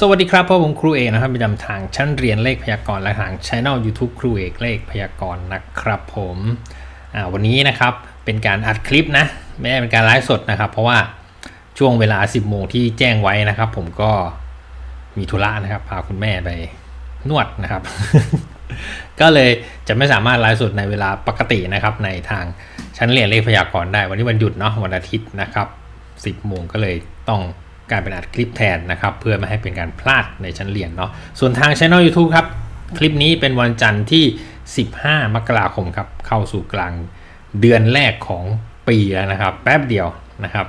สวัสดีครับพ่อผมครูเอกนะครับประจำทางชั้นเรียนเลขพยากรณ์และทางช anel YouTube ครูเอกเลขพยากรณ์นะครับผมวันนี้นะครับเป็นการอัดคลิปนะไม่ได้เป็นการไลฟ์สดนะครับ เพราะว่าช่วงเวลา 10 โมงที่แจ้งไว้นะครับ ผมก็มีธุระนะครับ พาคุณแม่ไปนวดนะครับ ก็เลยจะไม่สามารถไลฟ์สดในเวลาปกตินะครับ ในทางชั้นเรียนเลขพยากรณ์ได้ วันนี้วันหยุดเนาะวันอาทิตย์นะครับ 10 โมงก็เลยต้อง การเป็นอัดคลิปแทนนะครับ เพื่อไม่ให้เป็นการพลาดในชั้นเรียนเนาะส่วนทางช่ anel YouTube ครับ คลิปนี้เป็นวันจันทร์ที่ 15 มกราคมครับ เข้าสู่กลางเดือนแรกของปีแล้วนะครับ แป๊บเดียวนะครับ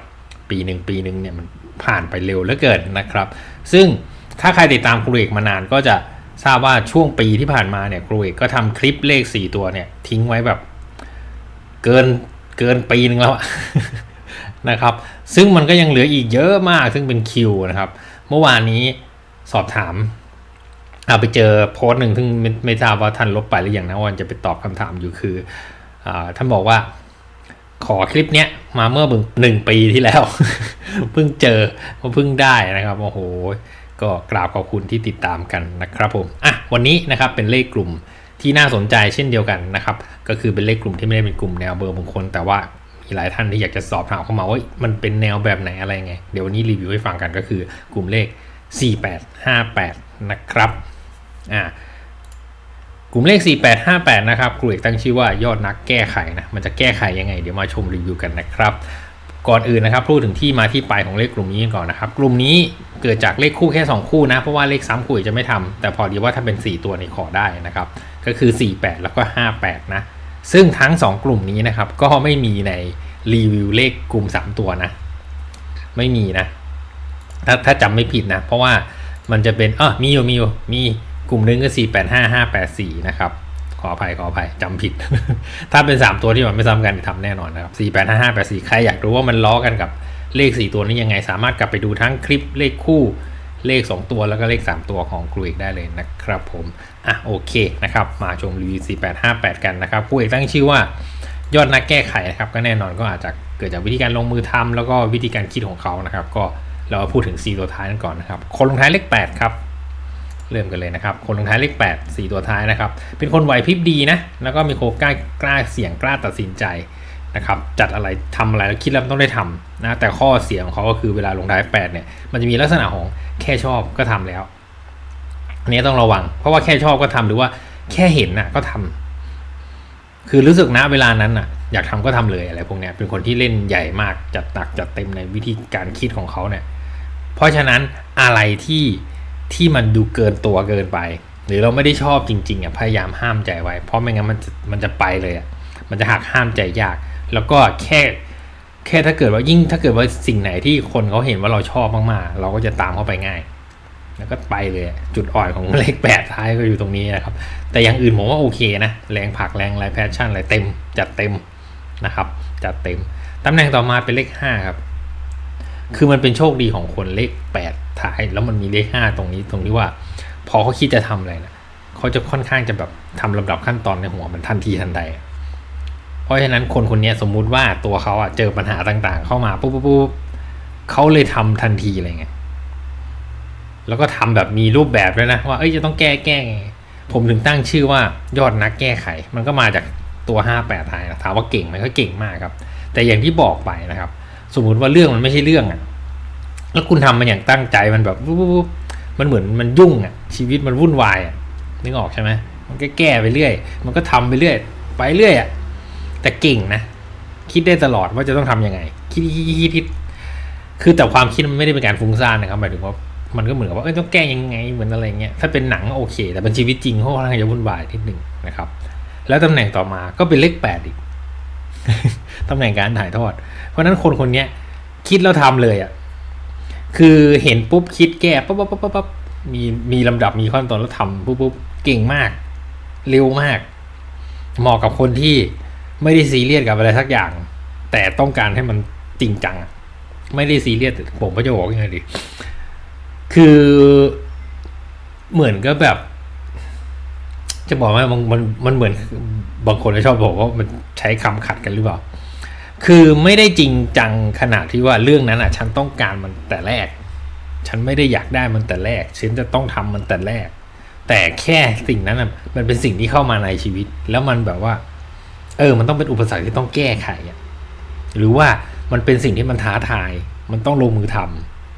ปีหนึ่งปีหนึ่งเนี่ยมันผ่านไปเร็วเหลือเกินนะครับ ซึ่งถ้าใครติดตามครูเอกมานานก็จะทราบว่าช่วงปีที่ผ่านมาเนี่ยครูเอกก็ทำคลิปเลข 4 ตัวเนี่ยทิ้งไว้แบบเกินเกินปีหนึ่งแล้ว นะครับ ซึ่งมันก็ยังเหลืออีกเยอะมากซึ่งเป็นคิวนะครับ เมื่อวานนี้สอบถามเอาไปเจอโพสต์หนึ่งซึ่งไม่ทราบว่าท่านลบไปหรือยังนะวันจะไปตอบคำถามอยู่คืออท่านบอกว่าขอคลิปเนี้ยมาเมื่อหนึ่งปีที่แล้ว เพิ่งเจอเพิ่งได้นะครับโอ้โหก็กราบขอบคุณที่ติดตามกันนะครับผมอะวันนี้นะครับเป็นเลขกลุ่มที่น่าสนใจเช่นเดียวกันนะครับ ก็คือเป็นเลขกลุ่มที่ไม่ได้เป็นกลุ่มแนวเบอร์มงคลแต่ว่า มีหลายท่านที่อยากจะสอบถามเข้ามาว่ามันเป็นแนวแบบไหนอะไรไง เดี๋ยววันนี้รีวิวให้ฟังกันก็คือกลุ่มเลข 4858 นะครับอ่ากลุ่มเลข 4858 นะครับครูเอกตั้งชื่อว่ายอดนักแก้ไขนะมันจะแก้ไขยังไง เดี๋ยวมาชมรีวิวกันนะครับ ก่อนอื่นนะครับพูดถึงที่มาที่ไปของเลขกลุ่มนี้ก่อนนะครับ กลุ่มนี้เกิดจากเลขคู่แค่ 2 คู่นะ เพราะว่าเลขซ้ำคู่จะไม่ทำแต่พอดีว่าถ้าเป็น 4 ตัวนี่ขอได้นะครับ ก็คือ 48 แล้วก็ 58 นะ ซึ่งทั้ง 2 กลุ่มนี้นะครับ ก็ไม่มีในรีวิวเลขกลุ่ม 3 ตัวนะ ไม่มีนะ ถ้าถ้าจำไม่ผิดนะ เพราะว่ามันจะเป็นเออมีอยู่มีอยู่มีกลุ่มหนึ่งก็ 485584 นะครับ ขออภัยขออภัยจำผิด ถ้าเป็น 3 ตัวที่มันไม่ซ้ำกันทำแน่นอนนะครับ 485584 ใครอยากรู้ว่ามันล้อกันกับเลข 4 ตัวนี้ยังไง สามารถกลับไปดูทั้งคลิปเลขคู่ เลข 2 ตัวแล้วก็เลข 3 ตัวของครูเอกได้เลยนะครับผมอะโอเคนะครับมาชมรีวิว4858 กันนะครับครูเอกตั้งชื่อว่ายอดนักแก้ไขนะครับก็แน่นอนก็อาจจะเกิดจากวิธีการลงมือทำแล้วก็วิธีการคิดของเขานะครับก็เรามาพูดถึง 4 ตัวท้ายกันก่อนนะครับคนลงท้ายเลข8ครับเริ่มกันเลยนะครับ คนลงท้ายเลข8 4 ตัวท้ายนะครับ เป็นคนไหวพริบดีนะ แล้วก็มีโคกล้ากล้าเสี่ยงกล้าตัดสินใจ นะครับจัดอะไรทำอะไรแล้วคิดแล้วมันต้องได้ทำนะแต่ข้อเสียของเขาก็คือเวลาลงท้าย8เนี่ยมันจะมีลักษณะของแค่ชอบก็ทำแล้วอันนี้ต้องระวัง เพราะว่าแค่ชอบก็ทำหรือว่าแค่เห็นน่ะก็ทำคือรู้สึกนะเวลานั้นน่ะ อยากทำก็ทำเลยอะไรพวกเนี้ยเป็นคนที่เล่นใหญ่มากจัดหนักจัดเต็มในวิธีการคิดของเขาเนี่ย เพราะฉะนั้นอะไรที่ที่มันดูเกินตัวเกินไป หรือเราไม่ได้ชอบจริงๆอะพยายามห้ามใจไว้ เพราะไม่งั้นมันจะมันจะไปเลยอะมันจะหักห้ามใจยาก แล้วก็แค่แค่ถ้าเกิดว่ายิ่งถ้าเกิดว่าสิ่งไหนที่คนเขาเห็นว่าเราชอบมากๆ เราก็จะตามเข้าไปง่าย แล้วก็ไปเลยจุดอ่อนของเลขแปดท้ายก็อยู่ตรงนี้นะครับ แต่อย่างอื่นผมว่าโอเคนะ แรงผักแรงอะไรแพชชั่นอะไรเต็มจัดเต็มนะครับจัดเต็มตำแหน่งต่อมาเป็นเลขห้าครับ คือมันเป็นโชคดีของคนเลขแปดท้ายแล้วมันมีเลขห้าตรงนี้ตรงที่ว่า พอเขาคิดจะทำอะไรนะเขาจะค่อนข้างจะแบบทำลำดับขั้นตอนในหัวมันทันทีทันใด เพราะฉะนั้นคนคนนี้สมมุติว่าตัวเขาอะเจอปัญหาต่างๆ เข้ามาปุ๊บปุ๊บปุ๊บเขาเลยทำทันทีอะไรเงี้ยแล้วก็ทำแบบมีรูปแบบด้วยนะ ว่าเอ้ยจะต้องแก้แก้ไงผมถึงตั้งชื่อว่ายอดนักแก้ไข มันก็มาจากตัว 58ท้ายนะถามว่าเก่งไหมก็เก่งมากครับ แต่อย่างที่บอกไปนะครับ สมมุติว่าเรื่องมันไม่ใช่เรื่องอะ่ะแล้วคุณทำมันอย่างตั้งใจมันแบบปุ๊บปุ๊บปุ๊บมันเหมือนมันยุ่งอะ่ะชีวิตมันวุ่นวายอะ่ะนึกออกใช่ไหมมันก็แก้ไปเรื่อย มันก็ทำไปเรื่อย ไปเรื่อยอะ แต่เก่งนะ คิดได้ตลอดว่าจะต้องทำยังไง คิดคิดคิดคิดคือแต่ความคิดมันไม่ได้เป็นการฟุ้งซ่านนะครับหมายถึงว่ามันก็เหมือนกับว่าเอ้ยต้องแก้ยังไงเหมือนอะไรเงี้ยถ้าเป็นหนังโอเค แต่เป็นชีวิตจริงเขาค่อนข้างจะวุ่นวายนิดหนึ่งนะครับ แล้วตำแหน่งต่อมาก็เป็นเลขแปดอีกตำแหน่งการถ่ายทอด เพราะนั้นคนคนนี้คิดแล้วทำเลยอะคือเห็นปุ๊บคิดแก้ปั๊บปั๊บปั๊บปั๊บปั๊บมีมีลำดับมีขั้นตอนแล้วทำปุ๊บปุ๊บเก่งมาก เร็วมาก เหมาะกับคนที่ ไม่ได้ซีเรียสกับอะไรสักอย่าง แต่ต้องการให้มันจริงจัง ไม่ได้ซีเรียสผมก็จะบอกยังไงดี คือเหมือนก็แบบ จะบอกว่ามันมันมันเหมือนบางคนชอบบอกว่ามันใช้คำขัดกันหรือเปล่า คือไม่ได้จริงจังขนาดที่ว่าเรื่องนั้นอะ ฉันต้องการมันแต่แรก ฉันไม่ได้อยากได้มันแต่แรก ฉันจะต้องทำมันแต่แรก แต่แค่สิ่งนั้นน่ะมันเป็นสิ่งที่เข้ามาในชีวิต แล้วมันแบบว่า เออ มันต้องเป็นอุปสรรคที่ต้องแก้ไขอะหรือว่ามันเป็นสิ่งที่มันท้าทาย มันต้องลงมือท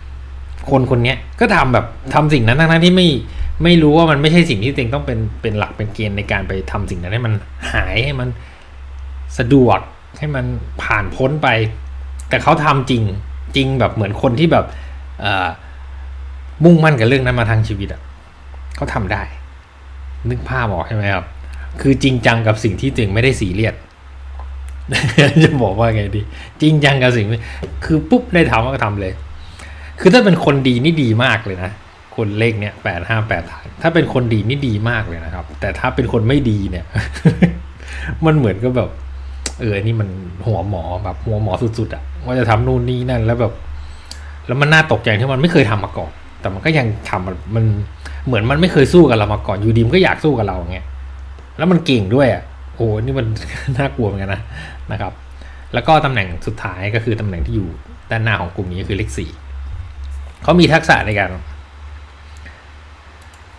ำคนคนนี้ก็ทำแบบทำสิ่งนั้นทั้งที่ไม่ไม่รู้ว่ามันไม่ใช่สิ่งที่ตัวเองต้องเป็นเป็นหลักเป็นเกณฑ์ในการไปทำสิ่งนั้นให้มันหายให้มันสะดวกให้มันผ่านพ้นไป แต่เขาทำจริงจริงแบบเหมือนคนที่แบบมุ่งมั่นกับเรื่องนั้นมาทางชีวิตอะเขาทำได้ นึกภาพออกใช่ไหมครับ คือจริงจังกับสิ่งที่ตัวเองไม่ได้สีเรียสจะบอกว่าไงดี จริงจังกับสิ่งคือปุ๊บได้ทำก็ทำเลย คือถ้าเป็นคนดีนี่ดีมากเลยนะคนเลขเนี้ยแปดห้าแปดฐานถ้าเป็นคนดีนี่ดีมากเลยนะครับ แต่ถ้าเป็นคนไม่ดีเนี่ย มันเหมือนกับแบบ เออนี่มันหัวหมอแบบหัวหมอสุดๆอะว่าจะทำนู่นนี่นั่น แล้วแบบ แล้วมันน่าตกใจที่มันไม่เคยทำมาก่อนแต่มันก็ยังทำมันมันเหมือนมันไม่เคยสู้กับเรามาก่อนอยู่ดีมันก็อยากสู้กับเราอย่างเงี้ย แล้วมันเก่งด้วยอะโอ้นี่มันน่ากลัวเหมือนกันนะนะครับ แล้วก็ตำแหน่งสุดท้ายก็คือตำแหน่งที่อยู่ด้านหน้าของกลุ่มนี้คือเลขสี่เขามีทักษะในการ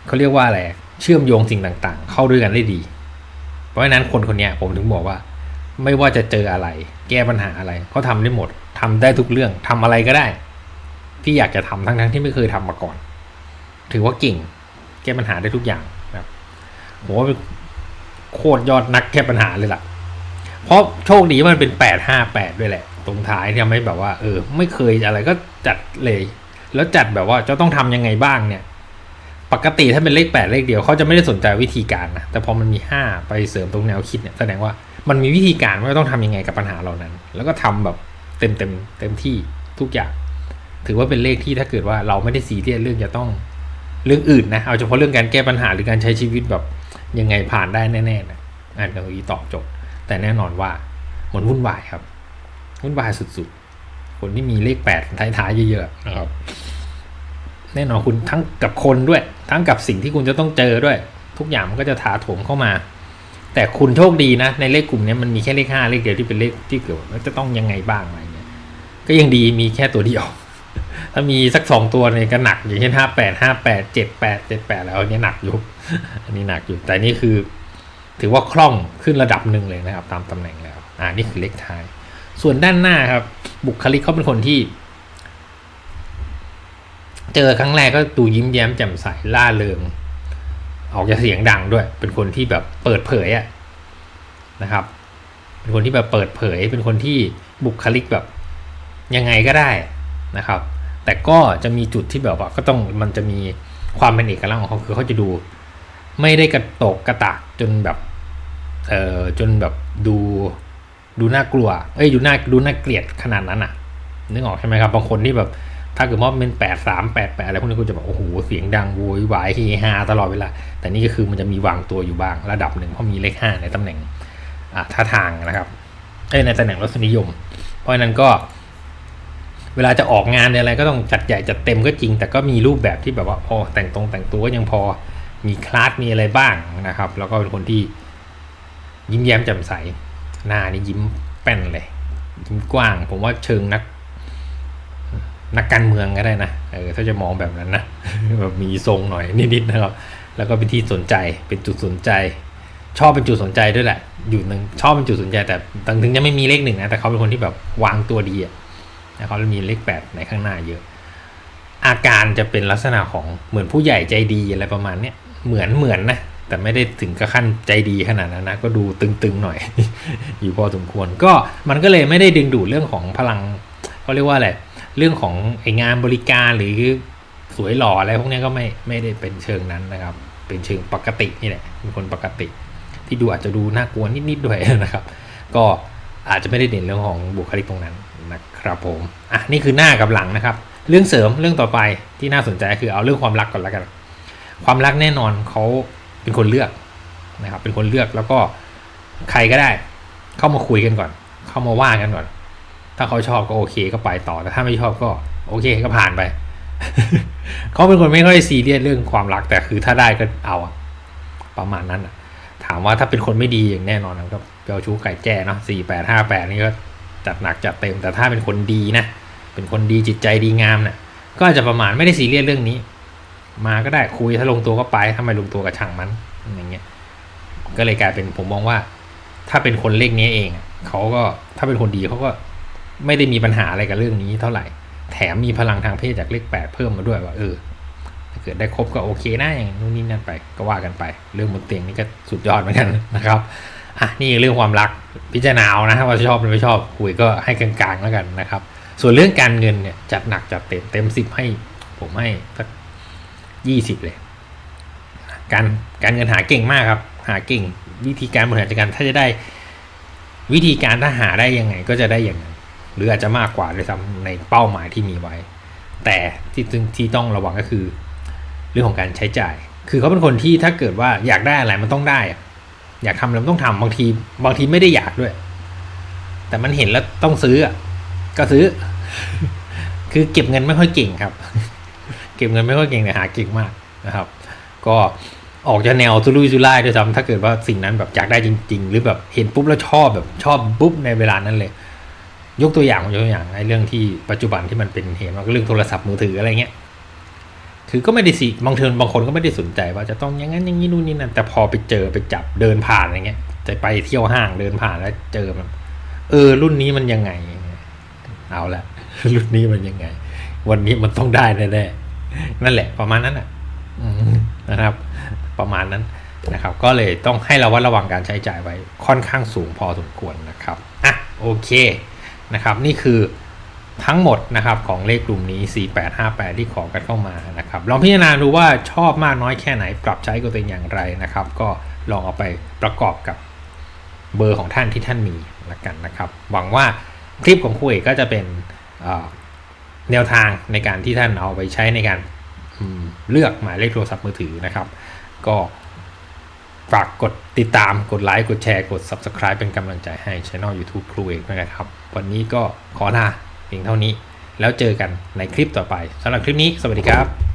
เขาเรียกว่าอะไรเชื่อมโยงสิ่งต่างๆ เข้าด้วยกันได้ดี เพราะฉะนั้นคนคนนี้ผมถึงบอกว่า ไม่ว่าจะเจออะไร แก้ปัญหาอะไรเขาทำได้หมดทำได้ทุกเรื่องทำอะไรก็ได้ ที่อยากจะทำทั้งๆที่ไม่เคยทำมาก่อน ถือว่าเก่ง แก้ปัญหาได้ทุกอย่างนะครับผมว่า โคตรยอดนักแก้ปัญหาเลยล่ะ เพราะโชคดีว่ามันเป็นแปดห้าแปดด้วยแหละ ตรงท้ายที่ทำให้แบบว่า เออ ไม่เคยอะไรก็จัดเลย แล้วจัดแบบว่าจะต้องทำยังไงบ้างเนี่ย ปกติถ้าเป็นเลขแปดเลขเดียวเขาจะไม่ได้สนใจวิธีการนะ แต่พอมันมีห้าไปเสริมตรงแนวคิดเนี่ยแสดงว่ามันมีวิธีการว่าต้องทำยังไงกับปัญหาเหล่านั้น แล้วก็ทำแบบเต็มเต็มเต็มที่ทุกอย่าง ถือว่าเป็นเลขที่ถ้าเกิดว่าเราไม่ได้ซีเรียสเรื่องจะต้องเรื่องอื่นนะ เอาเฉพาะเรื่องการแก้ปัญหาหรือการใช้ชีวิตแบบ ยังไงผ่านได้แน่ๆนะอ่านตรงนี้ตอบโจทย์ แต่แน่นอนว่ามันวุ่นวายครับ วุ่นวายสุดๆ คนที่มีเลขแปดท้ายๆเยอะๆนะครับแน่นอนคุณทั้งกับคนด้วย ทั้งกับสิ่งที่คุณจะต้องเจอด้วย ทุกอย่างมันก็จะถาโถมเข้ามา แต่คุณโชคดีนะ ในเลขกลุ่มนี้มันมีแค่เลขห้าเลขเดียวที่เป็นเลขที่เกี่ยวแล้วจะต้องยังไงบ้างอะไรเงี้ยก็ยังดีมีแค่ตัวเดียว ถ้ามีสักสองตัวเนี่ยก็หนักอย่างเช่นห้าแปดห้าแปดเจ็ดแปดเจ็ดแปดแล้วอันนี้หนักอยู่ อันนี้หนักอยู่ แต่นี่คือ ถือว่าคล่องขึ้นระดับหนึ่งเลยนะครับ ตามตำแหน่งแล้วอ่านี่คือเลขท้าย ส่วนด้านหน้าครับ บุคลิกเขาเป็นคนที่ เจอครั้งแรกก็ดูยิ้มแย้มแจ่มใสล่าเริงออกจะเสียงดังด้วย เป็นคนที่แบบเปิดเผยอะนะครับ เป็นคนที่แบบเปิดเผย เป็นคนที่บุคลิกแบบยังไงก็ได้นะครับ แต่ก็จะมีจุดที่แบบว่าก็ต้องมันจะมีความเป็นเอกลักษณ์ของเขาคือเขาจะดู ไม่ได้กระตกกระตากจนแบบเอ่อจนแบบดูดูน่ากลัว เอ้ยดูน่าดูน่าเกลียดขนาดนั้นอะ นึกออกใช่ไหมครับ บางคนที่แบบ ถ้าเกิดว่าเป็นแปดสามแปดแปดอะไรพวกนี้คุณจะแบบโอ้โหเสียงดังโวยวายเฮฮาตลอดเวลา แต่นี่ก็คือมันจะมีวางตัวอยู่บ้างระดับหนึ่งเพราะมีเลขห้าในตำแหน่งอ่าท่าทางนะครับเอ้ยในตำแหน่งรสนิยม เพราะฉะนั้นก็ เวลาจะออกงานอะไรก็ต้องจัดใหญ่จัดเต็มก็จริง แต่ก็มีรูปแบบที่แบบว่าพอแต่งตรงแต่งตัวก็ยังพอมีคลาสมีอะไรบ้างนะครับ แล้วก็เป็นคนที่ยิ้มแย้มแจ่มใสหน้านี่ยิ้มแป้นเลย ยิ้มกว้าง ผมว่าเชิงนัก นักการเมืองก็ได้นะเออถ้าจะมองแบบนั้นนะแบบมีทรงหน่อยนิดๆนะครับ แล้วก็เป็นที่สนใจเป็นจุดสนใจ ชอบเป็นจุดสนใจด้วยแหละ อยู่หนึ่งชอบเป็นจุดสนใจแต่ถึงจะไม่มีเลขหนึ่งนะแต่เขาเป็นคนที่แบบวางตัวดีอะ นะเขามีเลขแปดในข้างหน้าเยอะ อาการจะเป็นลักษณะของเหมือนผู้ใหญ่ใจดีอะไรประมาณเนี้ยเหมือนเหมือนนะแต่ไม่ได้ถึงกับขั้นใจดีขนาดนั้นนะก็ดูตึงๆหน่อย อยู่พอสมควร ก็มันก็เลยไม่ได้ดึงดูดเรื่องของพลังเขาเรียกว่าอะไรเรื่องของไองานบริการหรือสวยหล่ออะไรพวกนี้ก็ไม่ไม่ได้เป็นเชิงนั้นนะครับ เป็นเชิงปกตินี่แหละเป็นคนปกติ ที่ดูอาจจะดูน่ากลัวนิดๆด้วยนะครับ ก็ อาจจะไม่ได้เด่นเรื่องของบุคลิกตรงนั้นนะครับผมอะนี่คือหน้ากับหลังนะครับ เรื่องเสริมเรื่องต่อไปที่น่าสนใจคือเอาเรื่องความรักก่อนแล้วกัน ความรักแน่นอนเขาเป็นคนเลือกนะครับ เป็นคนเลือกแล้วก็ใครก็ได้ เข้ามาคุยกันก่อน เข้ามาว่ากันก่อน ถ้าเขาชอบก็โอเคก็ไปต่อแต่ถ้าไม่ชอบก็โอเคก็ผ่านไปเขาเป็นคนไม่ค่อยซีเรียสเรื่องความรักแต่คือถ้าได้ก็เอาประมาณนั้นอะ ถามว่าถ้าเป็นคนไม่ดีอย่างแน่นอนนะก็เปียวชู้ไก่แจ้เนาะสี่แปดห้าแปดนี่ก็จัดหนักจัดเต็ม แต่ถ้าเป็นคนดีนะ เป็นคนดีจิตใจดีงามเนะ่ะก็อาจจะประมาณไม่ได้ซีเรียสเรื่องนี้ มาก็ได้คุยถ้าลงตัวก็ไปถ้าไม่ลงตัวก็ช่างมันอย่างเงี้ยก็เลยกลายเป็นผมมองว่า ถ้าเป็นคนเลขนี้เองเขาก็ถ้าเป็นคนดีเขาก็ไม่ได้มีปัญหาอะไรกับเรื่องนี้เท่าไหร่ แถมมีพลังทางเพศจากเลขแปดเพิ่มมาด้วยว่าเออ เกิดได้ครบก็โอเคนะอย่างนู้นนี่นั่นไปก็ว่ากันไป เรื่องบนเตียงนี่ก็สุดยอดเหมือนกันนะครับอะนี่เรื่องความรักพิจารณาเอานะว่าชอบหรือไม่ชอบคุยก็ให้กลางๆแล้วกันนะครับ ส่วนเรื่องการเงินเนี่ยจัดหนักจัดเต็มเต็มสิบให้ผมให้สักยี่สิบเลย การการเงินหาเก่งมากครับ หาเก่งวิธีการบริหารจัดการถ้าจะได้วิธีการถ้าหาได้ยังไงก็จะได้อย่างนั้นหรืออาจจะมากกว่าด้วยซ้ำในเป้าหมายที่มีไว้ แต่ที่ที่ที่ต้องระวังก็คือ เรื่องของการใช้จ่าย คือเขาเป็นคนที่ถ้าเกิดว่าอยากได้อะไรมันต้องได้ อยากทำอะไรมันต้องทำบางทีบางทีไม่ได้อยากด้วย แต่มันเห็นแล้วต้องซื้อก็ซื้อ คือเก็บเงินไม่ค่อยเก่งครับ เก็บเงินไม่ค่อยเก่งแต่หาเก่งมากนะครับ ก็ออกจะแนวทุลุยทุล่ายด้วยซ้ำถ้าเกิดว่าสิ่งนั้นแบบอยากได้จริง ๆ หรือแบบเห็นปุ๊บแล้วชอบแบบชอบปุ๊บในเวลานั้นเลย ยกตัวอย่างยกตัวอย่างไอ้เรื่องที่ปัจจุบันที่มันเป็นเห็นว่าเรื่องโทรศัพท์มือถืออะไรเงี้ย คือก็ไม่ได้สิบางเทินบางคนก็ไม่ได้สนใจว่าจะต้องอย่างนั้นอย่างนี้นู่นนี่นั่นแต่พอไปเจอไปจับเดินผ่านอะไรเงี้ยจะไปเที่ยวห้างเดินผ่านแล้วเจอมันเออ รุ่นนี้มันยังไง เอาละรุ่นนี้มันยังไง วันนี้มันต้องได้แน่ๆนั่นแหละ ประมาณนั้นอะนะครับ ประมาณนั้นนะครับ ก็เลยต้องให้เราวัดระวังการใช้จ่ายไว้ค่อนข้างสูงพอสมควรนะครับอะโอเคนะครับ นี่คือ ทั้งหมดนะครับของเลขกลุ่มนี้ 4858 ที่ขอกันเข้ามานะครับลองพิจารณาดูว่าชอบมากน้อยแค่ไหนปรับใช้กับตัวเองอย่างไรนะครับ ก็ลองเอาไปประกอบกับเบอร์ของท่านที่ท่านมีละกันนะครับ หวังว่าคลิปของคุยก็จะเป็นแนวทางในการที่ท่านเอาไปใช้ในการเลือกหมายเลขโทรศัพท์มือถือนะครับ ก็ฝากกดติดตามกดไลค์ กดแชร์ กด Subscribe เป็นกำลังใจให้ช่อง YouTube ครูเอกนะครับ วันนี้ก็ขอลา เพียงเท่านี้ แล้วเจอกันในคลิปต่อไปสำหรับคลิปนี้ สวัสดีครับ